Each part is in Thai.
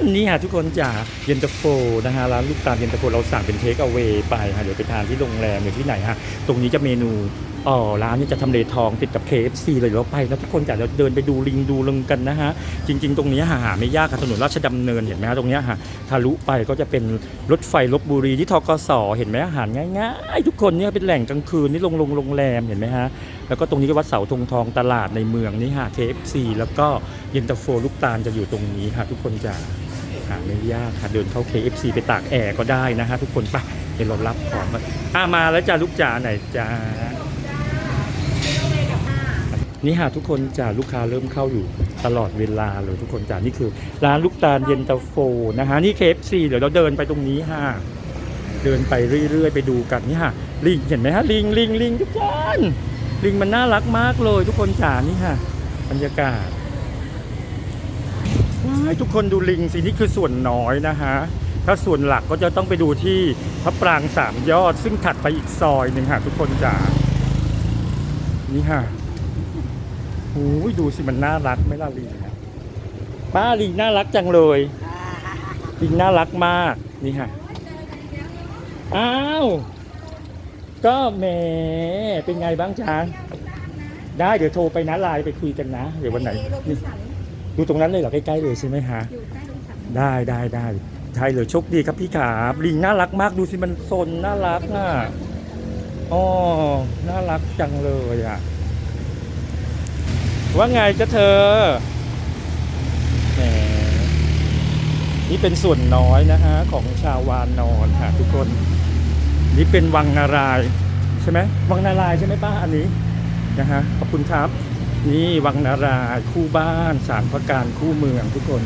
านนี่ฮะทุกคนจ๋าเย็นตาโฟนะฮะร้านลูกตาลเย็นตาโฟเราสั่งเป็นเทคเอา a y ไปฮะเดี๋ยวไปทานที่โรงแรมหรือที่ไหนฮะตรงนี้จะเมนูอ๋อร้านนี้จะทำเลทองติดกับ KFC เลยเราไปแล้วทุกคนจ๋าเราเดินไปดูลิงดูลงกันนะฮะ จริง ๆ ตรงนี้หาหาไม่ยากค่ะถนนราชดำเนินเห็นไหมฮะตรงนี้ฮะทะลุไปก็จะเป็นรถไฟลบบุรีที่ทกสเห็นไหมอาหารง่ายๆทุกคนเนี่ยเป็นแหล่งกลางคืนนี่โรงโรงโรงแรมเห็นไหมฮะแล้วก็ตรงนี้ก็วัดเสาธงทองตลาดในเมืองนี่ฮะ KFC แล้วก็เย็นตาโฟลูกตาลจะอยู่ตรงนี้ค่ะทุกคนจะ หาไม่ยากค่ะเดินเข้า KFC ไปตากแอร์ก็ได้นะฮะทุกคนไปเดี๋ยวเรารับของมาอะมาแล้วจ้าลูกจ๋าไหนจ้านี่ฮะทุกคนจ้าลูกค้าเริ่มเข้าอยู่ตลอดเวลาเลยทุกคนจ้านี่คือ ร้านลูกตาลเย็นตาโฟนะฮะนี่ KFC เดี๋ยวเราเดินไปตรงนี้ฮะเดินไปเรื่อยๆ ไปดูกันนี่ฮะลิงเห็นไหมฮะลิงลิงลิงทุกคนลิงมันน่ารักมากเลยทุกคนจ๋านี่ค่ะบรรยากาศ ทุกคนดูลิงสินี่คือส่วนน้อยนะฮะ ถ้าส่วนหลักก็จะต้องไปดูที่พระปรางสามยอด ซึ่งถัดไปอีกซอยหนึ่งค่ะทุกคนจ๋านี่ค่ะโอ้ยดูสิมันน่ารักไหม่ล่ะลิงอะป้าลิงน่ารักจังเลยลิงน่ารักมากนี่ค่ะอ้าวก็แหมเป็นไงบ้างจ๊ะได้เดี๋ยวโทรไปนะไลน์ไปคุยกันนะ เดี๋ยววันไหน โรบินสันดูตรงนั้นเลยเหรอใกล้ๆเลยใช่ไหมฮะอยู่ใกล้โรบินสันได้ได้ได้ใช่เลยโชคดีครับพี่ขาลิงน่ารักมากดูสิมันซนน่ารักน่ะอ๋อน่ารักจังเลยอะว่าไงจ๊ะเธอแหมนี่เป็นส่วนน้อยนะฮะของชาววานนอนค่ะทุกคน นี่เป็นวังนารายณ์ใช่ไหมวังนารายณ์ใช่ไหมป้าอันนี้นะฮะขอบคุณครับ นี่วังนาราคู่บ้านสารพระการคู่เมืองทุกคน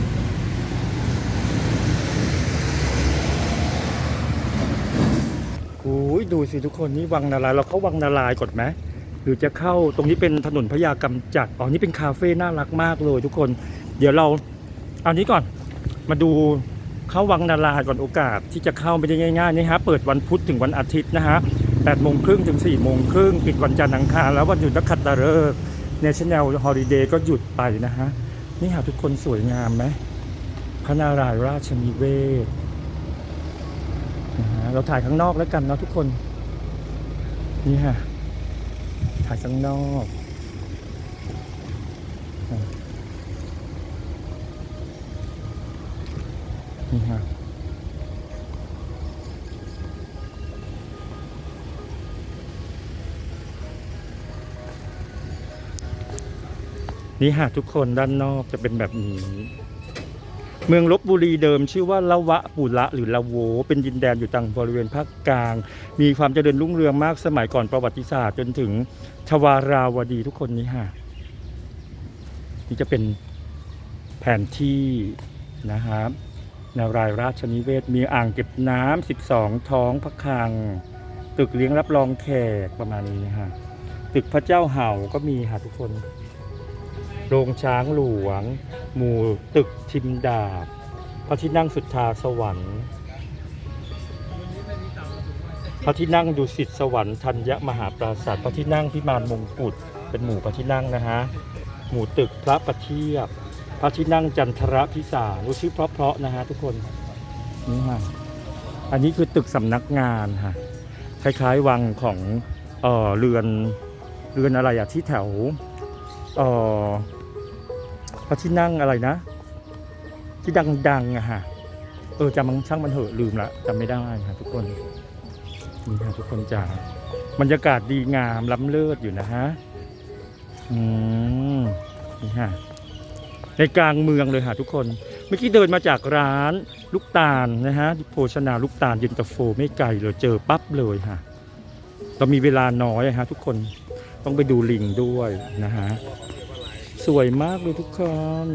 โอ้ยดูสิทุกคนนี่วังนารายเราเข้าวังนารายก่อนไหมหรือจะเข้าตรงนี้เป็นถนนพญากำจัดอ๋อนี่เป็นคาเฟ่น่ารักมากเลยทุกคน เดี๋ยวเราเอานี้ก่อนมาดูเข้าวังนาราก่อนโอกาสที่จะเข้าไม่ได้ง่ายๆนี่ฮะเปิดวันพุธถึงวันอาทิตย์นะฮะ8โมงครึ่งถึง4โมงครึ่งปิดวันจันทร์อังคารแล้ววันหยุดนักขัตฤกษ์ National Holiday ก็หยุดไปนะฮะ นี่ฮะทุกคนสวยงามไหมพระนารายณ์ราชนิเวศนะฮะเราถ่ายข้างนอกแล้วกันเนาะทุกคน นี่ฮะถ่ายข้างนอกนี่ฮะ นี่ฮะทุกคนด้านนอกจะเป็นแบบนี้ เมืองลบบุรีเดิมชื่อว่าละวะปุระหรือละโว เป็นดินแดนอยู่ทางบริเวณภาคกลาง มีความเจริญรุ่งเรืองมากสมัยก่อนประวัติศาสตร์จนถึงทวาราวดีทุกคนนี้ฮะนี่จะเป็นแผนที่นะครับนารายราชนิเวศมีอ่างเก็บน้ำ12 ท้องพระคลัง ตึกเลี้ยงรับรองแขกประมาณนี้ฮะตึกพระเจ้าเห่าก็มีค่ะทุกคน โรงช้างหลวง หมู่ตึกทิมดาบ พระที่นั่งสุทธาสวรรค์ พระที่นั่งดุสิตสวรรค์ธัญมหาปราศาสตร์พระที่นั่งพิมานมงกุฎเป็นหมู่พระที่นั่งนะฮะ หมู่ตึกพระประเทียบ พระที่นั่งจันทรพิสารรู้ชื่อเพราะๆนะฮะทุกคนนี่ฮะอันนี้คือตึกสำนักงานฮะคล้ายๆวังของเออเรือนเรือนอะไรอะที่แถวเออ พระที่นั่งอะไรนะ ที่ดังๆอะฮะเออจำมันช่างมันเหอะลืมละจำไม่ได้ค่ะทุกคนนี่ค่ะทุกคนจ๋าบรรยากาศดีงามล้ำเลิศอยู่นะฮะอืมนี่ฮะในกลางเมืองเลยค่ะทุกคนเมื่อกี้เดินมาจากร้านลูกตาลนะฮะโภชนาลูกตาลเย็นตาโฟไม่ไกลเลยเจอปั๊บเลยค่ะเรามีเวลาน้อยอะฮะทุกคนต้องไปดูลิงด้วยนะฮะ สวยมากเลยทุกคน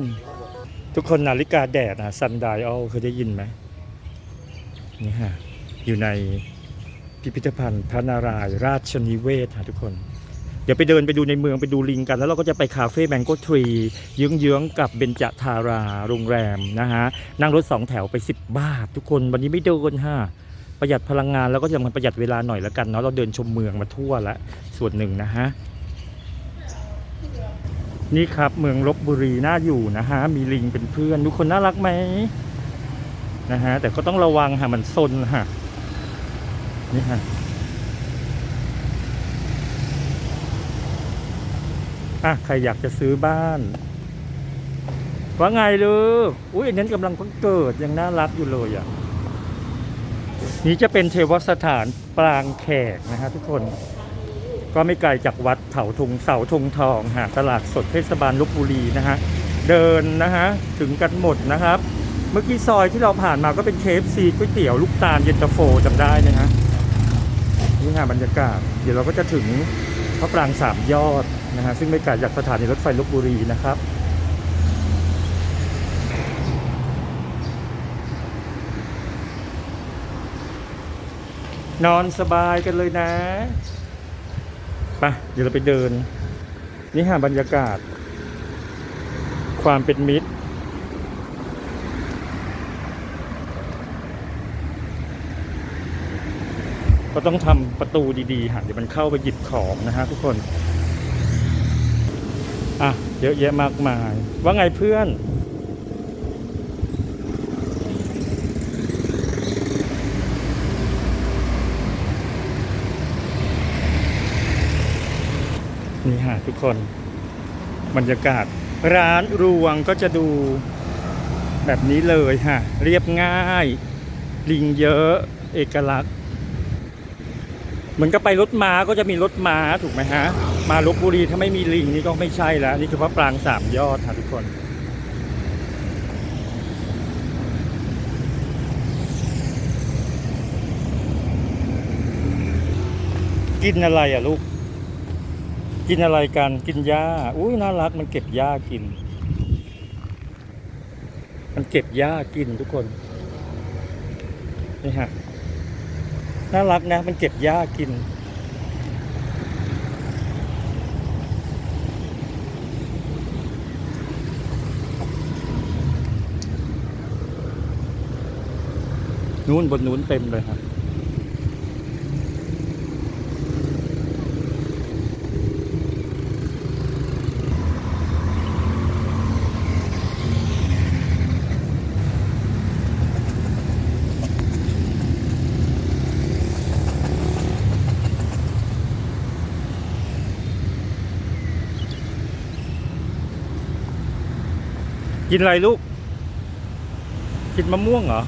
ทุกคนนาฬิกาแดดนะซันไดออลเคยได้ยินไหมนี่ฮะอยู่ในพิพิธภัณฑ์พระนารายณ์ราชนิเวศค่ะทุกคน เดี๋ยวไปเดินไปดูในเมืองไปดูลิงกัน แล้วเราก็จะไปคาเฟ่แมงโก้ทรีเยื้องๆกับเบญจทาราโรงแรมนะฮะ นั่งรถสองแถวไป 10 บาท ทุกคนวันนี้ไม่เดินฮะประหยัดพลังงานแล้วก็ยังมาประหยัดเวลาหน่อยแล้วกันเนาะเราเดินชมเมืองมาทั่วล้วส่วนหนึ่งนะฮะ นี่ครับเมืองลบบุรีน่าอยู่นะฮะ มีลิงเป็นเพื่อนทุกคนน่ารักไหมนะฮะ แต่ก็ต้องระวังค่ะมันซนค่ะนี่ค่ะอะใครอยากจะซื้อบ้าน ว่าไงลูกอุ้ยอันนั้นกำลังเพิ่งเกิดยังน่ารักอยู่เลยอะ นี่จะเป็นเทวสถานปรางแขกนะฮะทุกคน ก็ไม่ไกลจากวัดเถาทุงเสาธงทองฮะตลาดสดเทศบาลลบบุรีนะฮะเดินนะฮะถึงกันหมดนะครับ เมื่อกี้ซอยที่เราผ่านมาก็เป็นเคฟซีก๋วยเตี๋ยวลูกตาลเย็นตาโฟจำได้นะฮะนี่ฮะบรรยากาศ เดี๋ยวเราก็จะถึงพระปรางสามยอดนะฮะซึ่งไม่ไกลจากสถานีรถไฟลบบุรีนะครับนอนสบายกันเลยนะ ไปเดี๋ยวเราไปเดิน นี่ฮะบรรยากาศ ความเป็นมิตร ก็ต้องทำประตูดีๆฮะเดี๋ยวมันเข้าไปหยิบของนะฮะทุกคน อะ เยอะแยะมากมาย ว่าไงเพื่อน นี่ฮะทุกคน บรรยากาศ ร้านรวงก็จะดูแบบนี้เลยฮะ เรียบง่าย ลิงเยอะเอกลักษณ์ เหมือนกับไปรถม้าก็จะมีรถม้าถูกไหมฮะ มาลบบุรีถ้าไม่มีลิงนี่ก็ไม่ใช่แล้ว นี่คือพระปรางสามยอดค่ะทุกคนกินอะไรอะลูก กินอะไรกันกินหญ้าอุ้ยน่ารักมันเก็บหญ้ากิน มันเก็บหญ้ากินทุกคนนี่ฮะน่ารักนะ มันเก็บหญ้ากิน นู้นบนนู้นเต็มเลยครับ กินอะไรลูก กินมะม่วงเหรอ